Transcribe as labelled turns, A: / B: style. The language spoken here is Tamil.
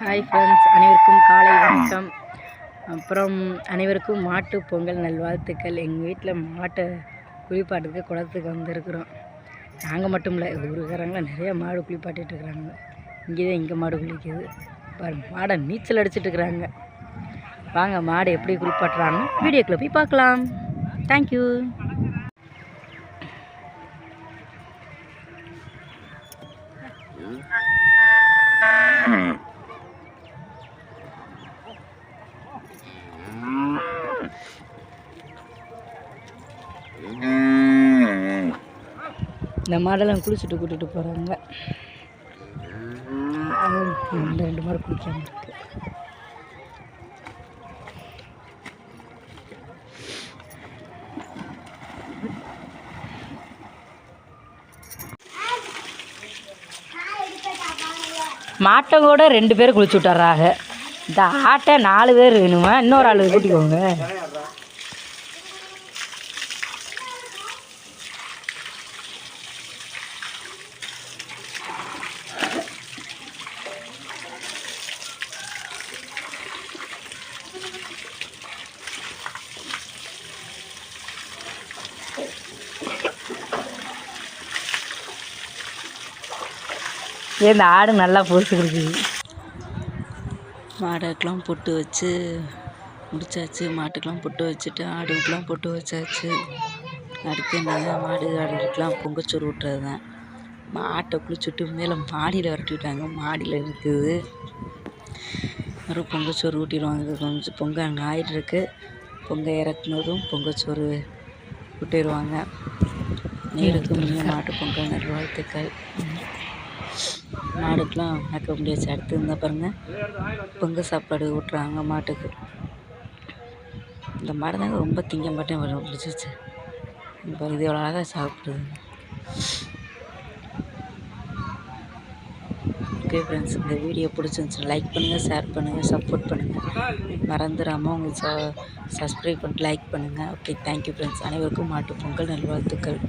A: ஹாய் ஃப்ரெண்ட்ஸ் அனைவருக்கும் காலை வணக்கம். அப்புறம் அனைவருக்கும் மாட்டு பொங்கல் நல்வாழ்த்துக்கள். எங்கள் வீட்டில் மாட்டை குளிப்பாட்டுக்கு குளத்துக்கு வந்திருக்கிறோம். நாங்கள் மட்டும் இல்லை ஊருக்காரங்கள நிறைய மாடு குளிப்பாட்டிட்டு இருக்கிறாங்க. இங்கே தான் இங்கே மாடு குளிக்குது. பாருங்க மாடை நீச்சல் அடிச்சிட்டு இருக்கிறாங்க. வாங்க மாடு எப்படி குளிப்பாட்டுறாங்க வீடியோக்குள்ளே போய் பார்க்கலாம். தேங்க்யூ இந்த மாடெல்லாம் குளிச்சுட்டு கூட்டிகிட்டு போகிறாங்க ரெண்டு ரெண்டு மாடு குளிக்காம இருக்கு. மாட்டை கூட ரெண்டு பேர் குளிச்சு விட்டுறாங்க. இந்த ஆட்டை நாலு பேர் வேணுமா? இன்னொரு ஆள் கூட்டிக்கோங்க. இந்த ஆடு நல்லா பொறுத்து கொடுக்குது மாடுக்கெலாம் பொட்டு வச்சு முடிச்சாச்சு. மாட்டுக்கெலாம் பொட்டு வச்சுட்டு ஆடுக்கெலாம் பொட்டு வச்சாச்சு. அடுத்து என்ன மாடு ஆடுகளுக்கெலாம் பொங்கச்சோறு விட்டுறது தான் மாட்டை குளிச்சுட்டு மேலே மாடியில் விரட்டி விட்டாங்க. மாடியில் இருக்குது. மறுபடியும் பொங்கச்சோறு ஊட்டிடுவாங்க. கொஞ்சம் பொங்கல் அங்கே ஆயிட்டுருக்கு. பொங்கல் இறக்குனதும் பொங்கச்சோறு ஊட்டிடுவாங்க. நேருக்கு முன்னே மாட்டு பொங்கல் நல்வாழ்த்துக்கள். மாடுக்கெலாம் நடக்க முடியாச்சு அடுத்து இருந்தால் பாருங்கள் பொங்கல் சாப்பாடு ஊட்டுறாங்க மாட்டுக்கு. இந்த மாடு தாங்க ரொம்ப திங்க மாட்டேன் வரும் பிடிச்சிச்சு இப்போ இது எவ்வளோ அழகாக சாப்பிடுது. ஓகே ஃப்ரெண்ட்ஸ் இந்த வீடியோ பிடிச்சிருந்துச்சு. லைக் பண்ணுங்கள் ஷேர் பண்ணுங்கள் சப்போர்ட் பண்ணுங்கள் மறந்துடாமல் உங்கள் ச சப்ஸ்கிரைப் பண்ணிட்டு லைக் பண்ணுங்கள் ஓகே தேங்க்யூ ஃப்ரெண்ட்ஸ் அனைவருக்கும் மாட்டு பொங்கல் நல்வாழ்த்துக்கள்.